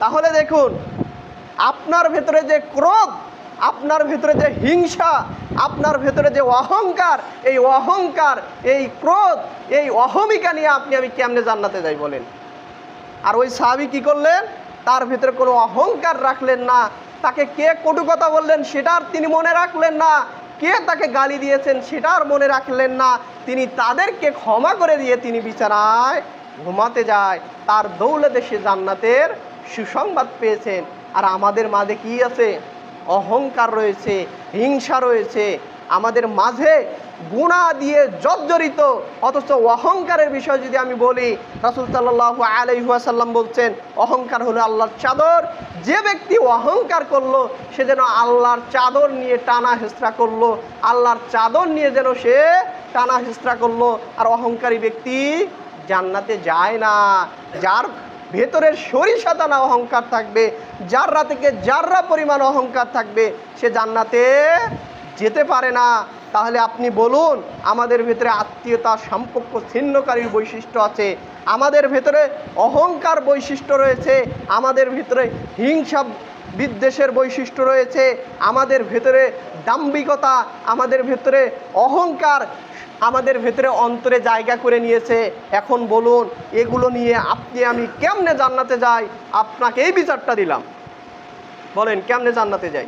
তাহলে দেখুন, আপনার ভেতরে যে ক্রোধ, আপনার ভেতরে যে হিংসা, আপনার ভেতরে যে অহংকার, এই অহংকার, এই ক্রোধ, এই অহমিকা নিয়ে আপনি আমি কেমনে জান্নাতে যাই বলেন? আর ওই সাহাবি কি করলেন? তার ভেতরে কোনো অহংকার রাখলেন না। তাকে কে কটু কথা বললেন সেটার তিনি মনে রাখলেন না। কে তাকে গালি দিয়েছেন সেটার মনে রাখলেন না। তিনি তাদেরকে ক্ষমা করে দিয়ে তিনি বিছানায় ঘুমাতে যায়। তার দৌলতে সে জান্নাতের সুসংবাদ পেয়েছেন আর আমাদের মাঝে কি আছে? অহংকার রয়েছে, হিংসা রয়েছে। আমাদের মাঝে গুণা দিয়ে জর্জরিত, অথচ অহংকারের বিষয় যদি আমি বলি, রাসুল সাল্লাহ আলাইহাসাল্লাম বলছেন, অহংকার হলো আল্লাহর চাদর। যে ব্যক্তি অহংকার করল, সে যেন আল্লাহর চাদর নিয়ে টানা হেসরা করল। আল্লাহর চাদর নিয়ে যেন সে টানা হেসরা করল। আর অহংকারী ব্যক্তি জান্নাতে যায় না। যার ভেতরের সরিষা দানা অহংকার থাকবে যাররা থেকে যাররা পরিমাণ অহংকার থাকবে, সে জান্নাতে যেতে পারে না। তাহলে আপনি বলুন, আমাদের ভেতরে আত্মীয়তা সম্পর্ক ছিন্নকারীর বৈশিষ্ট্য আছে, আমাদের ভেতরে অহংকার বৈশিষ্ট্য রয়েছে, আমাদের ভেতরে হিংসা বিদ্বেষের বৈশিষ্ট্য রয়েছে, আমাদের ভেতরে দাম্ভিকতা, আমাদের ভেতরে অহংকার আমাদের ভেতরে অন্তরে জায়গা করে নিয়েছে। এখন বলুন, এগুলো নিয়ে আপনি আমি কেমনে জান্নাতে যাই? আপনাকে এই বিচারটা দিলাম। বলেন, কেমনে জান্নাতে যাই?